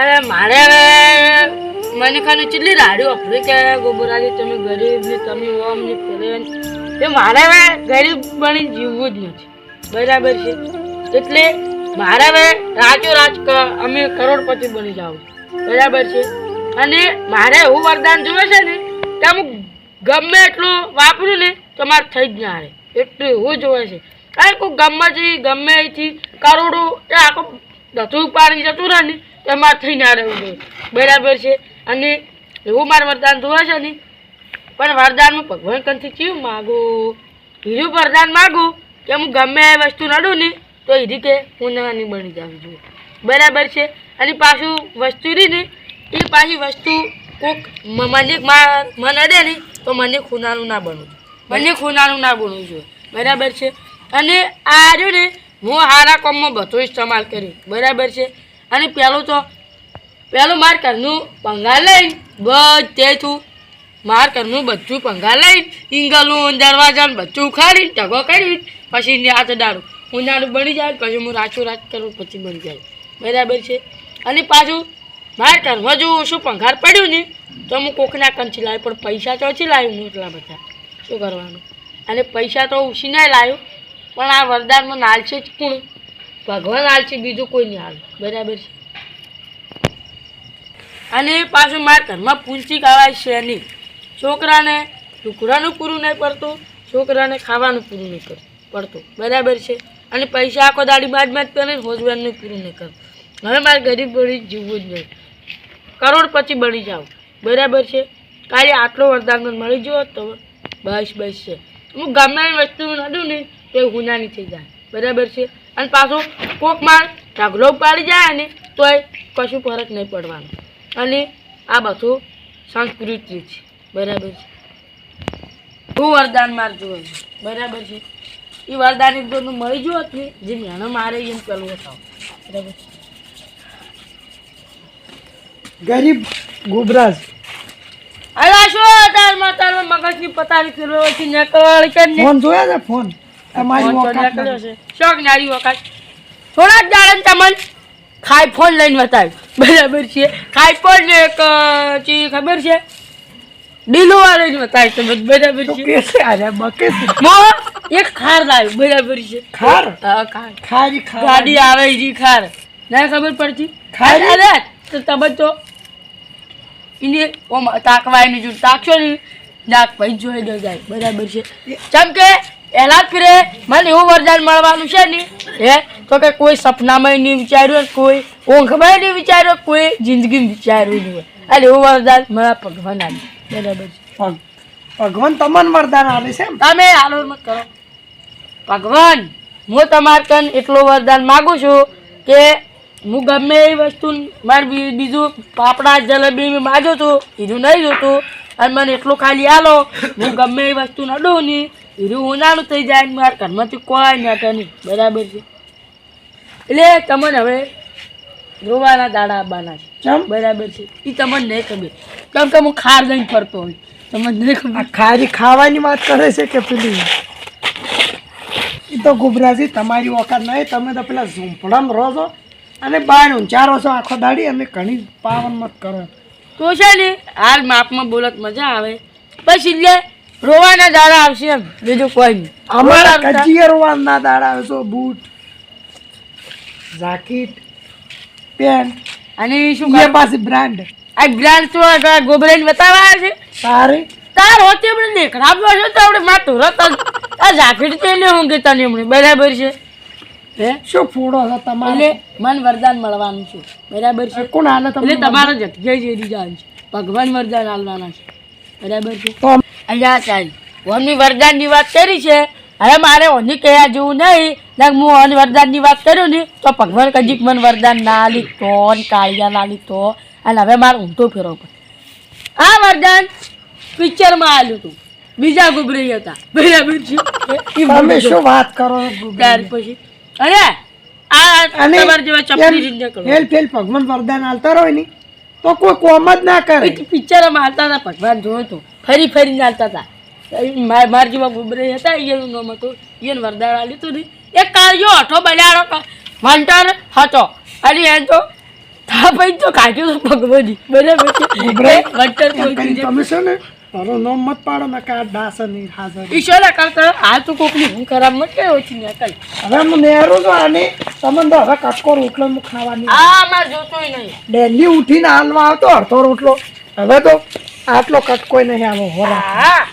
અરે મારે હવે મને ખાને કેટલી રાડી વાપરી કે ગોબરાજી, તમે ગરીબ ને તમે ઓમ ને ફેરેન એ મારે હવે ગરીબ બની જીવવું જ નથી. બરાબર છે? એટલે મારે હવે રાજો રાજ અમે કરોડપતિ બની જાવ બરાબર છે? અને મારે એવું વરદાન જોવે છે ને કે હું ગમે એટલું વાપરું ને, તો મારે થઈ જ ના રહે. એટલું એવું જોવે છે. કારણ કે ગમે ગમે અહીંથી કરોડો એ આખો દતું પાડી જતું રહે ને તો મારે થઈ ના રહેવું જોઈએ બરાબર છે? અને એવું મારે વરદાન જોવે છે ને, પણ વરદાનમાં ભગવાન કંથી કેવું માગું? બીજું વરદાન માગું કે હું ગમે એ વસ્તુ નડું ને, તો એ રીતે હું નાની બની જાઉં છું. બરાબર છે? અને પાછું વસ્તુ રહી ને, એ પાછી વસ્તુ કોક મને મને અડે ને, તો મને ખૂનાનું ના બનવું. મને ખૂનાનું ના બનવું જોઈએ. બરાબર છે? અને આ રહ્યું ને, હું હારા કામમાં બધો ઇસ્તેમાલ કરી. બરાબર છે? અને પહેલું તો પહેલું માર ઘરનું પંગાર લઈને બધે તું માર ઘરનું બધું પંગાર લઈને ઇંગલું દરવાજાનું બધું ઉખાડીને ઢગો કરી પછી હાથ દાડું ઉનાળું બની જાય પછી હું રાચું રાત કરું, પછી બની જાય. બરાબર છે? અને પાછું, માર ઘરમાં જો શું પંગાર પડ્યું ને, તો હું કોકના કંચી લાવ્યું, પણ પૈસા તો ઓછી લાવ્યું હું એટલા બધા. શું કરવાનું? અને પૈસા તો ઉછી ના લાવ્યું પણ આ વરદાનમાં નાલશે જ કોણ? ભગવાન હાલશે બીજું કોઈ નહીં હાલ બરાબર છે? અને પાછું મારા ઘરમાં પુલસી ખાવાય છે નહીં. છોકરાને ઢુકરાનું પૂરું નહીં પડતું, છોકરાને ખાવાનું પૂરું નહીં પડતું. બરાબર છે? અને પૈસા આખો દાડી બાદ જ કરે હોજવાનું પૂરું નહીં કરતું હવે મારે ગરીબ ગરીબ જીવવું જ નહીં. કરોડપતિ બની જાવ બરાબર છે? કાલે આટલો વરદાન મળી જવો તો બસ બસ છે. હું ગમે વસ્તુ નડું ને તો એ ગુનાની થઈ જાય. બરાબર છે? અને પાછો કોક માર ઢગલો પાડી જાય ને તોય કશું ફરક નહીં પડવાનો. અને આ બધું સંસ્કૃતિ છે. બરાબર છે? હું વરદાન મારજો બરાબર છે? એ વરદાન એક જોનું મળી જુઓ ને જે મેણો મારે એમ કરવું બતાવો બરાબર ગરીબ ગુબરાજ. અલા શું તારમાં તારમાં મગજની પતાવી કર્યો છે નકળ કે ને ફોન જોયા છે? ફોન. તમારી ઓકાત નથી. છે. શોખ નારી વખત. થોડાક દાડે તમને ખાઈ ફોન લઈને બતાવ્યું. બરાબર છે. ખાઈ ફોન ને એક અ, ચી ખબર છે? ડીલો વાળો ને બતાવ્યું તમે બરાબર તો છે. કે છે અરે બકે છે. મો એક ખાર લાવ્યું. બરાબર છે. ખાર? હા ખાર. ખારી ખારી ગાડી આવે ઈ ખાર. ના ખબર પડતી? ખારી? અરે તો તમે તો એને ઓમ તાકવાયની જો તાકશો ને નાક ભાઈ જોઈ દો જાય બરાબર છે. ચમ કે એલા જ ફિરે. મને એવું વરદાન મળવાનું છે ને હે? તો કે કોઈ સપનામાં નહીં વિચાર્યું કોઈ ઊંઘમાં નહીં વિચાર્યું કોઈ જિંદગીમાં વિચાર્યું નહીં હોય. અને એવું વરદાન મારા ભગવાન આવ્યું બરાબર ભગવાન તમને વરદાન આવે છે તમે હાલો મત કરો. ભગવાન હું તમારે કન એટલું વરદાન માગું છું કે હું ગમે એ વસ્તુ મારે બીજું પાપડા જલેબી માગું છું એનું નહીં જોતું. અને મને એટલું ખાલી આલો હું ગમે એ વસ્તુ નડું નહીં એનું ઉનાળું થઈ જાય ને મારા ઘરમાંથી કોઈ નટે નહીં. બરાબર છે? એટલે તમને હવે રોવાના દાડા આવવાના છે. બરાબર છે? એ તમને નહીં ખબર. કેમ કે હું ખાર લઈને ફરતો હોય. તમને નહીં ખબર. ખારી ખાવાની વાત કરે છે કે પેલી? એ તો ગુબરાજી તમારી વખત નહીં તમે તો પેલા ઝૂંપડામાં રહો છો અને બાર ઊંચારો છો આખો દાડી અમે ઘણી પાવન મત કરો. તો છે ને હાલ માપમાં બોલત મજા આવે. પછી એટલે રોવાના દાડા આવશે એમ. બીજું કોઈ નહીં. અમારા રોવાના દાડા આવે છો બૂટ જાકીટ પેન્ટ. અને શું એ પાસે બ્રાન્ડ. આ બ્રાન્ડ તો આ ગોબરાઈને બતાવવા છે? સારી તાર હોતે આપણે દેખડાવતો હશે તો આપણે માથું રત આ જાકીટ તો એને હું કહેતા નહીં હમણાં. બરાબર છે? હે? શું ફૂડો છો તમારે? મન વરદાન મળવાનું છે. બરાબર છે? કોણ હાલે તમને તમારો જગ્યાએ જઈ જાય છે. ભગવાન વરદાન હાલવાના છે. બરાબર છે. અહીંયા સાહેબ ઓની વરદાનની વાત કરી છે. હવે મારે ઓની કહેવા જેવું નહીં. ને હું ઓની વરદાનની વાત કરું ને તો ભગવાન કજીક મને વરદાન ના લીધો ને કાળિયા ના લીધો. અને હવે મારે ઊંધો ફેરવો પડે. આ વરદાન પિક્ચરમાં આવેલું હતું. બીજા ગુબરી હતા. બરાબર છે? તમે શું વાત કરો ત્યાર પછી. અરે આ તમારે જેવા ચપલી રીત કરો. હેલ ફેલ ભગવાન વરદાન આલતા રહો ને તો કોઈ કોમ જ ના કરે. પિક્ચર મારતા હતા ભગવાન જોયો તો ફરી ફરી આવતા હતા. માર જેવા ગુબરે હતા એનું નામ હતું એને વરદાન આલ્યું હતું ને. એક કાળિયો હતો બજાડો વંટર હતો. અને એ તો થા ભાઈ તો કાઢ્યું તો ભગવતી બરાબર વંટર તમે છે ને મારું નામ મત પાડો ને કા દાસની હાજર. ઈશ્વર કરતા? આ તો કોકની હું ખરાબ મત કે ઓછી ને કઈ. હવે હું નેહરું તો આની. તમને તો હવે કટકો રોટલો મુ ખાવાની. આ માર જોતોય નહીં. ડેલી ઉઠીને હાલવા આવતો અડધો રોટલો. હવે તો આટલો કટકો નહીં આવો હોરા.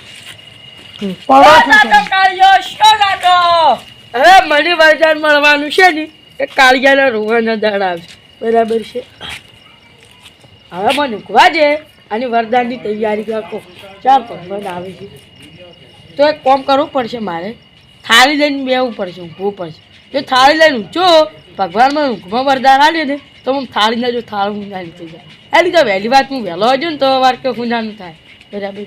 હવે મને વરદાન મળવાનું છે ને એ કાળિયાના રોવાના દાડા આવે. બરાબર છે. હવે મને ઊંઘવા દે. અને વરદાનની તૈયારી રાખો. ચાર ભગવાન આવે છે? તો એક કોમ કરવું પડશે મારે. થાળી લઈને બેવું પડશે, ઊંઘવું પડશે. જો થાળી લઈને ઊંચો ભગવાનમાં ઊંઘમાં વરદાન આલે ને, તો હું થાળીના જો થાળ ઊંઘાની થઈ જાય. એટલે તો વહેલી વાત, હું વહેલો હજુ ને તો વાર કે ઊંઘાનું થાય. બરાબર?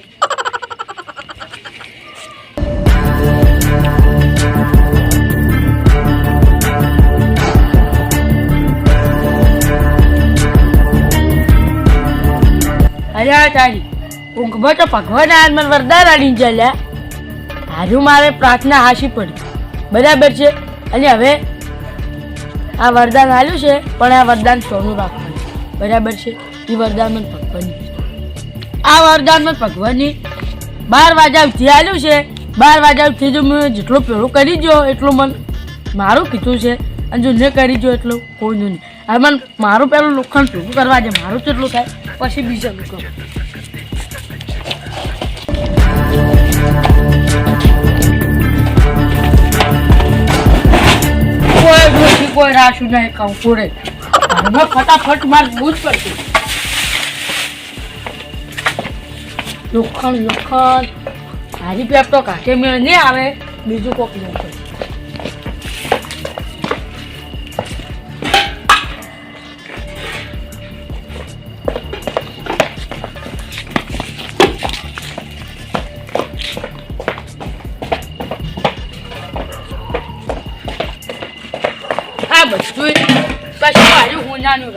આ તારી ઊંઘમાં તો ભગવાન આ વરદાન આડી ચાલ્યા હારું મારે પ્રાર્થના હાશી પડી. બરાબર છે. અને હવે આ વરદાન હાલ્યું છે, પણ આ વરદાન સોનું રાખવાનું. બરાબર છે. એ વરદાન મને ભગવાનની આ વરદાન મને ભગવાનની. બાર વાગ્યાથી આલ્યું છે. બાર વાગ્યાથી જો મેં જેટલું પેલું કરી દો એટલું મને મારું કીધું છે. અને જો ન કરી દો એટલું કોઈનું નહીં. હવે મારું પેલું લોખંડ ભેગું કરવા જે મારું કેટલું થાય? પછી બીજા લોકો કોઈ નથી કોઈ રાશું નહીં, કહું પૂરે. હવે ફટાફટ મારે બૂજ પડશે લોખંડ લોખંડ હારી પેપ તો કાંઠે મેળ નહીં આવે, બીજું કોક નહીં આ બધું હું નાનું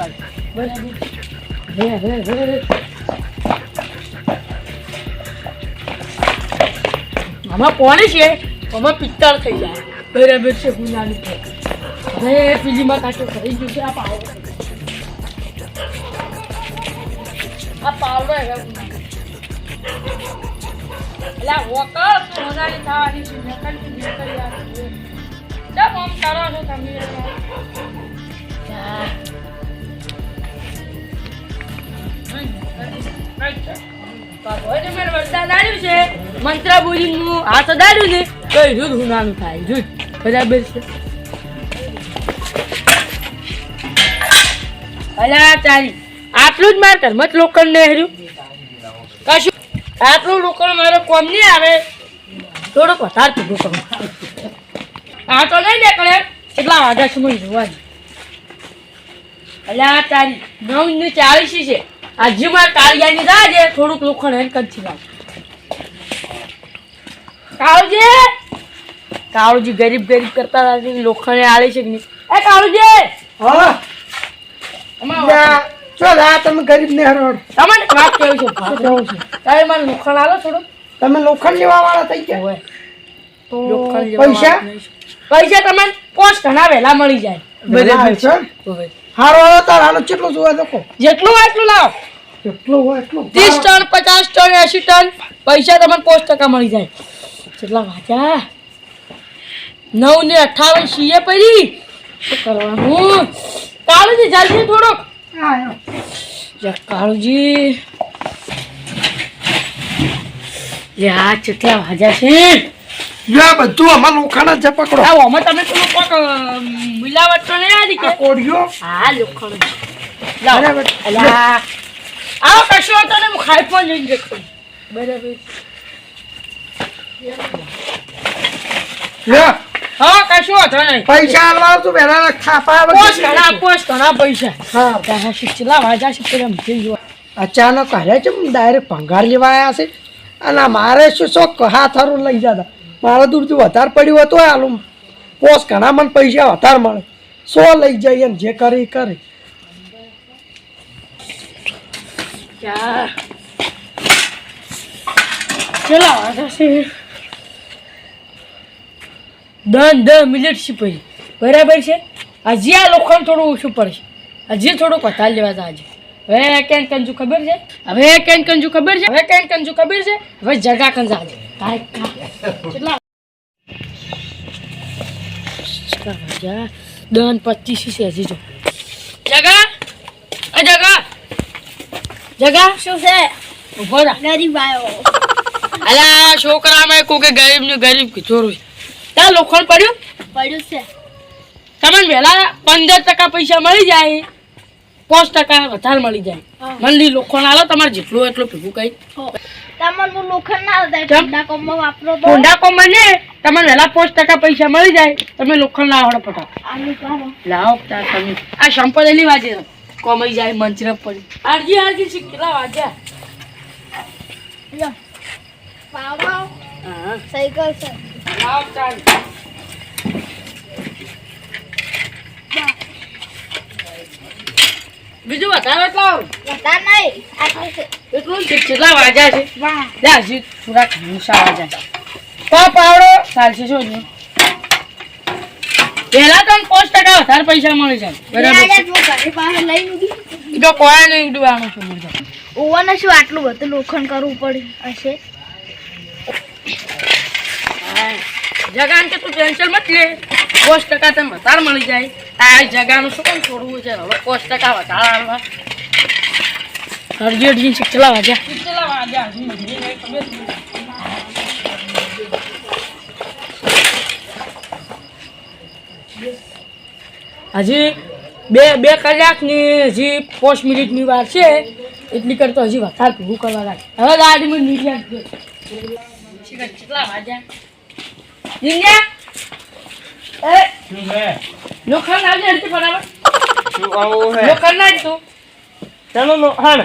આમાં કોણ છે આમાં પિત્તળ થઈ જાય. બરાબર છે હું નાનું હવે પેલીમાં કાચો કરી ગયું છે આ પાવડો આ પાવડો હવે એટલે વોકર સોનાની થવાની છે નકલ કેમ આમ કરો છો તમે? ભગવાને મને વરદાન છે તારી આટલું જ માર મત જ ને હેર્યું કશું? આટલું લોખંડ મારે કોમ નહીં આવે. થોડુંક વધારે ભેગું આ તો નહીં નીકળે. એટલા વાગ્યા મને જોવાની અલ્યા આ તારી નવ ને ચાલીસ છે. આજે મારે કાળિયાની દાજે થોડુંક લોખંડ એમ કચ્છી લાવ. કાળુજી! કાળુજી ગરીબ ગરીબ કરતા હતા લોખંડ આલે છે કે નહીં? એ કાળુજી! હા. ચો લા તમે ગરીબ ને હરોડ તમને વાત કેવું છે કેવું છે? તમે મને લોખંડ આલો થોડું તમે લોખંડ લેવા વાળા થઈ ગયા? તો લોખંડ પૈસા. પૈસા તમને પોસ્ટ ઘણા વહેલા મળી જાય. બરાબર હારો તાર કેટલું જોવે લોકો જેટલું હોય એટલું લાવો. કેટલું હોય એટલું. ત્રીસ ટન પચાસ ટન એસી ટન પૈસા તમને પાંચ ટકા મળી જાય. કેટલા વાંચા નવ ને અઠાવન સીએ પડી. શું કરવાનું? કાળુજી જલ્દી થોડુંક. કાળુજી. યા કેટલા વાજા છે. યા બધું અમાર લોખંડ જ છે પકડો. આવો અમે તમે પેલું કોક મિલાવટ તો નહીં આવી કે? કોડિયો હા લોખંડ લાવો બરાબર. અલા. આવો કશો હતો ને હું ખાઈ પણ. બરાબર. હા કશું હતો નહીં. પૈસા આલવા તું પહેલા પોસ ઘણા પોસ ઘણા પૈસા. હા. હા શીખલા વાજા છે પેલા મથી જો અચાનક હારે છે ડાયરેક્ટ ભંગાર લેવા આવ્યા છે. અને મારે શું શોખ હાથ હારું લઈ જતા. મારે દૂરથી વધારે પડ્યું હતું હાલું પોસ ઘણા મને પૈસા વધારે મળે. સો લઈ જઈએ ને જે કરે કરે. દન મિનિટ છે પછી બરાબર છે? હજી આ લોખંડ થોડું ઓછું પડશે. હજી થોડું વધારે લેવા તા આજે હવે કેમ કંજુ ખબર છે હવે કેમ કંજુ ખબર છે હવે કેમ કંજુ ખબર છે હવે જગા કંજા આજે કાંઈ કા કેટલા કેટલા વાગ્યા દન પચીસ છે હજી જો જગા અ જગા જગા શું છે ઊભો રા ગરીબ આવ્યો અલા છોકરામાં કોકે ગરીબ ને ગરીબ ચોરું ત્યાં લોખંડ પડ્યું પડ્યું છે તમને વહેલા પંદર ટકા પૈસા મળી જાય પાંચ ટકા વધારે મળી જાય. મંડી લોખંડ આલો તમારે જેટલું એટલું ભેગું કઈ તમને હું લોખંડ ના આવતા? ઠંડા કોમમાં વાપરો તો. ઊંડા કોમ મને તમને વહેલા પાંચ ટકા પૈસા મળી જાય તમે લોખંડ ના આવડે ફટાફટ. લાવો તમે. આ સંપદેલી વાજે કોમાઈ જાય મંચરફ પડી. આરજી આરજી છે કેટલા વાગ્યા? સાયકલ છે. લાવો બીજું વધારે લાવો વધારે નહીં. એટલું જ. કેટલા વાગ્યા છે? લે હજી થોડાક વાજા છે. પા પાવડો ચાલશે શું છે પહેલા તો પાંચ ટકા વધારે પૈસા મળી જાય બરાબર જો કોઈ નહીં ઉડવાનું છે મળી શું આટલું બધું લોખંડ કરવું પડે? હશે જગાન કે તું ટેન્શન મત લે. પાંચ ટકા તને વધારે મળી જાય. આ જગાનું શું કામ છોડવું છે? હવે પોસ્ટ ટકા વધારા હરજી અરજી કેટલા વાગ્યા કેટલા વાગ્યા હજી બે બે કલાકની હજી પાંચ મિનિટની વાર છે. એટલી કરતો હજી વધારે પૂરું કરવા લાગે હવે ગાડીમાં નીકળ્યા જ છે. કેટલા વાગ્યા જીંગ્યા? એ લોખંડ આવજે હરતી બરાબર લોખંડ ના તું. ચાલો નો તાર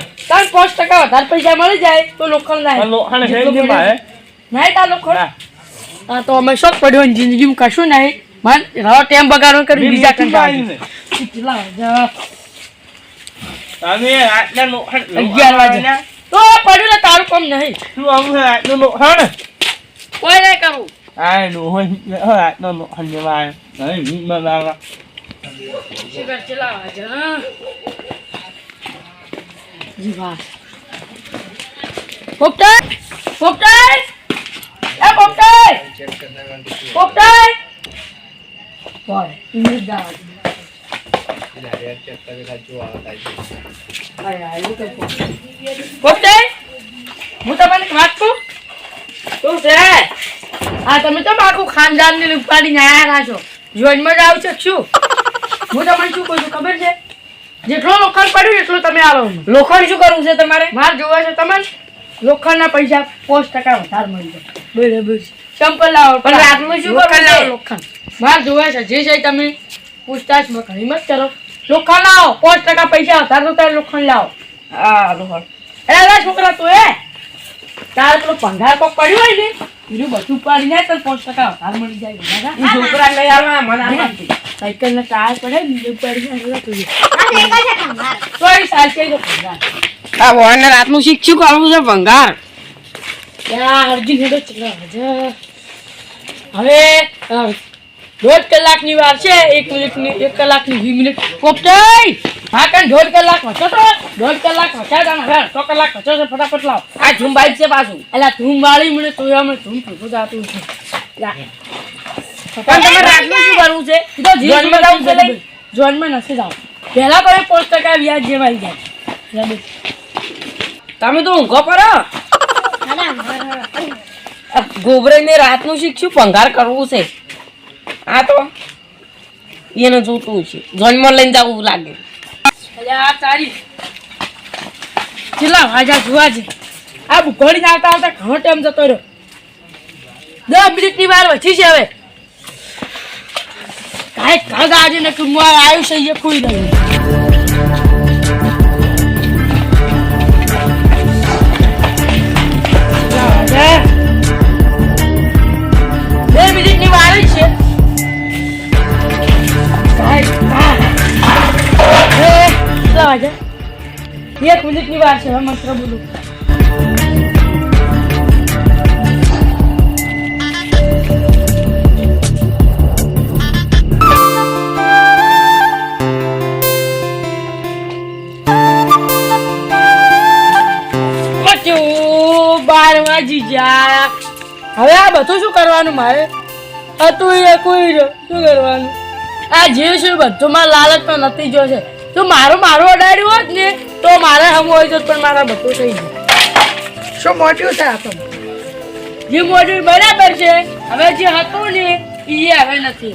પાંચ ટકા વધારે પૈસા મળી જાય તો લોખંડ ના નહીં તાર લોખંડ. તો અમે શોખ પડ્યો ને જિંદગીમાં કશું નહીં મન રાવ ટેમ બગાડો કરી બીજા કંટાળ કેટલા વાગ્યા? આટલા નો અગિયાર વાગે. તો પડ્યું ને તારું કામ નહીં. શું આવું છે આટલો નો કોઈ નહીં કરું. આ નો હોય આટલો નો હાણ જવાય નહીં મી માં શિખર કેટલા વાગ્યા જી વાહ પોપટાઈ પોપટાઈ એ પોપટાઈ પોપટાઈ બોય ઇંગ્લિશ ગાવા પોપટાઈ હું તમને એક વાત કહું શું છે હા તમે તો આખું ખાનદાન ને ઉપાડીને આયા છો જોઈનમાં જ આવ શું? હું તમને શું કહું છું ખબર છે? જેટલો લોખંડ પડ્યું એટલું તમે આવો લોખંડ શું કરવું છે તમારે? માર જોવા છે તમારે લોખંડના પૈસા પાંચ ટકા વધારે મળી જાય. બરાબર ચંપલ લાવો પણ રાતનું શું કરવું લાવો લોખંડ. માર જોવા છે જે છે તમે પૂછતાછમાં ઘણી મત કરો. લોખંડ લાવો પાંચ ટકા પૈસા વધારે તો તારે લોખંડ લાવો. હા લોખંડ. એ છોકરા તું એ? તારે પેલો પંધાર કોક પડ્યું હોય ને? બીજું બધું પાડી જાય તો પાંચ ટકા વધારે મળી જાય. બરાબર? છોકરા લઈ આવવા મને સાયકલ ના ટાયર પડે એ પડી જાય એટલે તું આ સાયકલ એ આ ભગવાન રાતનું શીખ્યું કરવું છે ભંગાર? અર્જુન હેડો ચલો હવે દોઢ કલાકની વાર છે એક મિનિટની એક કલાકની વીસ મિનિટ. પોપટાઈ! હા કાન દોઢ કલાક વચો તો દોઢ કલાક વચા તા હવે સો કલાક વસો છે ફટાફટ લાવ. આ ઝુંબાઈ છે પાછું. એટલે ધૂમ વાળી મને તો અમે ધૂમ ભેગું જાતું છે. પણ તમારે રાતનું શું કરવું છે? તો જીવનમાં જાવું છે? જોનમાં નથી જાવ પહેલાં તો એ પાંચ ટકા વ્યાજ જેવાઈ જાય તમે તો ઊંઘો પડો. ગોબરે ને રાતનું શીખ્યું ભંગાર કરવું છે. આ તો. એને જોતું છે. જન્મ લઈને જવું લાગે. અલ્યા, તારી. કેટલા વાજા જોવા છે. આ ભૂખોડી આવતા આવતા ઘણો ટાઈમ જતો રહ્યો. દસ મિનિટની વાર વધી છે હવે. કાંઈ કાગ આજે ને હું આવ્યું છે એ ખુઈ રહ્યું બે મિનિટની વાર છે. કેટલા વાગે એક મિનિટની વાર છે, હવે મંત્ર બોલું. હવે આ બધું શું કરવાનું મારે? હતું એ કોઈ શું કરવાનું? આ જે છે બધું માં લાલચ તો નથી જો છે? તો મારું મારું અડાડ્યો હોત ને તો મારે હમ હોય જોત પણ મારા બધું થઈ ગયું. શું મોટ્યું છે આ તો? જે મોટ્યું બરાબર છે હવે જે હતું ને એ હવે નથી.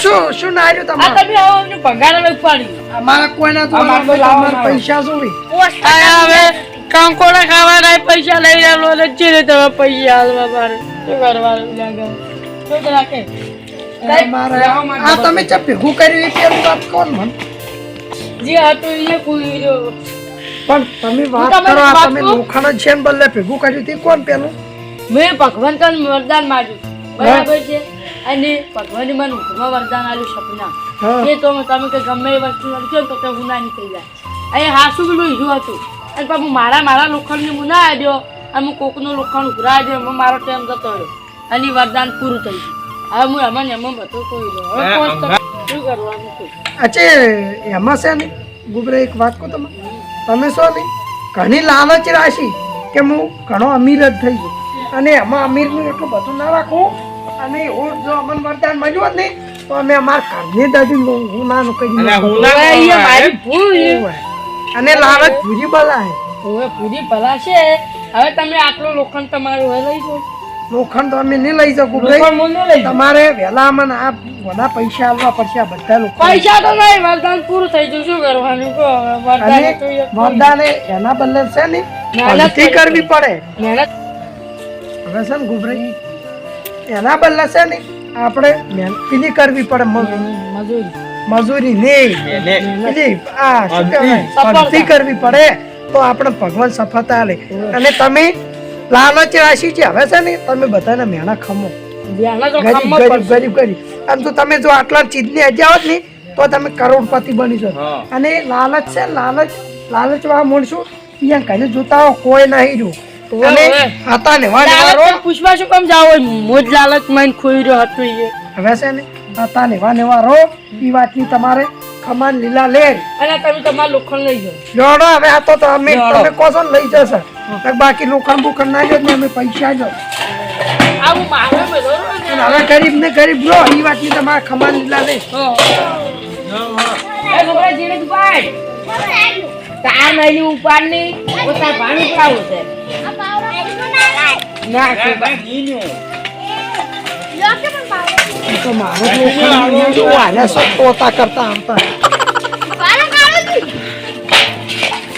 શું શું ના આવ્યું તમારે? તમે આવો અમને પગાર હવે ઉપાડી અમારા કોઈના તો અમારે પૈસા આ હવે કંકોડા ખાવાના પૈસા લઈ લેલો ને ચીરે તમે પૈસા આલવા મારે શું કરવાનું લાગે? શું રાખે અમારે આ તમે ચા ભેગું કર્યું એ પેલું વાત કોણ મન? જે હતું એ કોઈ પણ તમે વાત કરો તમે? લોખંડ છે ને બદલે ભેગું કર્યું તે કોણ પેલું? મેં ભગવાન વરદાન માર્યું. બરાબર છે? અને ભગવાને મને ઊંઘમાં વરદાન આવ્યું સપના. એ તો તમે કે ગમે એ વસ્તુ લખજો તો કે હું ના થઈ જાય. અહીંયા હાસું પેલું હીરું હતું. અને પણ મારા મારા લોખંડને હું ના આવ્યો અને હું કોકનું લોખંડ ઉઘરા આવ્યો મારો ટાઈમ જતો રહ્યો. અને વરદાન પૂરું થઈ ગયું હવે હું એમાં ને એમાં બધું કોઈ શું કરવાનું છે? અચ્છા એમાં છે ને ગુબરે એક વાત કહું તમે તમે ને ઘણી લાલચ રાશી કે હું ઘણો અમીર જ થઈ ગયો. અને એમાં અમીરનું એટલું બધું ના રાખું. અને હું જો અમન વરદાન મળ્યું જ નહીં તો અમે અમારા ઘરની દાદી હું ભૂલ. છે. અને લાલચ ભૂરી બલા હવે પૂરી ભલા છે હવે તમે આટલું લોખંડ તમારું હવે લઈ જાઓ લોખંડ તો અમે નહીં લઈ શકું ભાઈ. તમારે વહેલા મને આ બધા પૈસા આલવા પડશે આ બધા લોકો પૈસા તો નહીં વરદાન પૂરું થઈ ગયું. શું કરવાનું? કહો વરદાન એના બદલે છે ને મહેનત કરવી પડે. મહેનત. હવે છે ને ગુબરાઈ એના બદલે છે ને આપણે મહેનતની કરવી પડે મજૂરી. મજૂરી નહીં. આ કરવી પડે. તો આપણે ભગવાન સફળતા લે અને તમે લાલચ રાશિ છે. હવે છે ને તમે બધાને મહેનત ખમો. ગરીબ ગરીબ ગરીબ ગરીબ. આમ તો તમે જો આટલા ચીજની અજાવત ને તો તમે કરોડપતિ બની શકો અને લાલચ છે લાલચ લાલચ વાળા માણસો ત્યાં કને જોતા હો કોઈ નહીં જો. હતા ને પૂછવા શું કામ જાવ મોજ લાલચમાં ખોઈ રહ્યો હતો એ હવે છે ને હતા ને વા નેવારો ઈ વાતની તમારે ખમાન લીલા લેર. અને તમે તમારા લોખંડ લઈ જાઓ. જોડો હવે આ તો તમે. તમે કહો છો ને લઈ જશે. બાકી લોખંડ બુખંડ ના જો ને અમે પૈસા જો ને. હવે ગરીબ ને ગરીબ લો ઈ વાતની તમારે ખમાન લીલા લે. એ તાર નહીં ઉપાડની તાર ભાણું ખાવું છે. ના મારે કરતા આવતા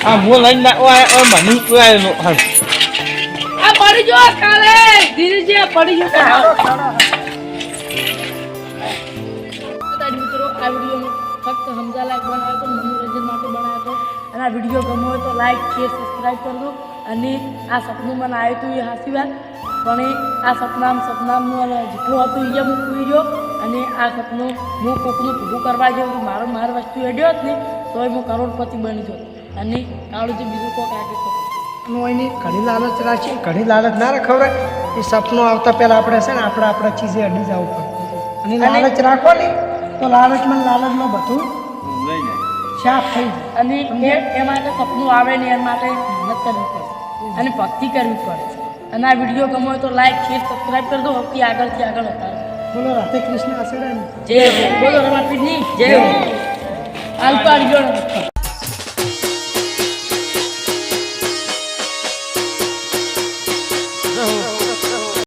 આ હું લઈને ના ઓય ઓય મને ઓય નો હા આ પડી જો કાલે ધીરેજી આ પડી જો મિત્રો આ વીડિયો ફક્ત સમજા લાયક બનાવ્યો તો મનોરંજન માટે બનાવ્યો હતો અને આ વીડિયો ગમ્યો હોય તો લાઈક શેર સબસ્ક્રાઈબ કરજો. અને આ સપનું મને આવ્યું હતું એ હાસી વાત પણ એ આ સપનામ સપનામનું જેટલું હતું એ હું પૂરી ગયો અને આ સપનું હું કોકનું ભૂગું કરવા જેવું મારો માર વસ્તુ એડ્યો જ ને તોય હું કરોડપતિ બની ગયો અને કાળું જે બીજું કોકનું એની ઘણી લાલચ રાખી ઘણી લાલચ ના રખવરાય. એ સપનું આવતા પહેલા આપણે છે ને આપણે આપણા ચીજે અડી જવું પડે. અને લાલચ રાખો ને તો લાલચમાં ને લાલચમાં બધું સાફ થઈ જાય. અને એ એ માટે સપનું આવે ને એ માટે મહેનત કરવી પડે. અને ભક્તિ કરવી પડે. અને આ વીડિયો ગમો હોય તો લાઈક શેર સબસ્ક્રાઈબ કરી દો. ભક્તિ આગળથી આગળ હતા બોલો રાધે કૃષ્ણ આશીર્વાદ. જય બોલો રમાપીની જય પાડજો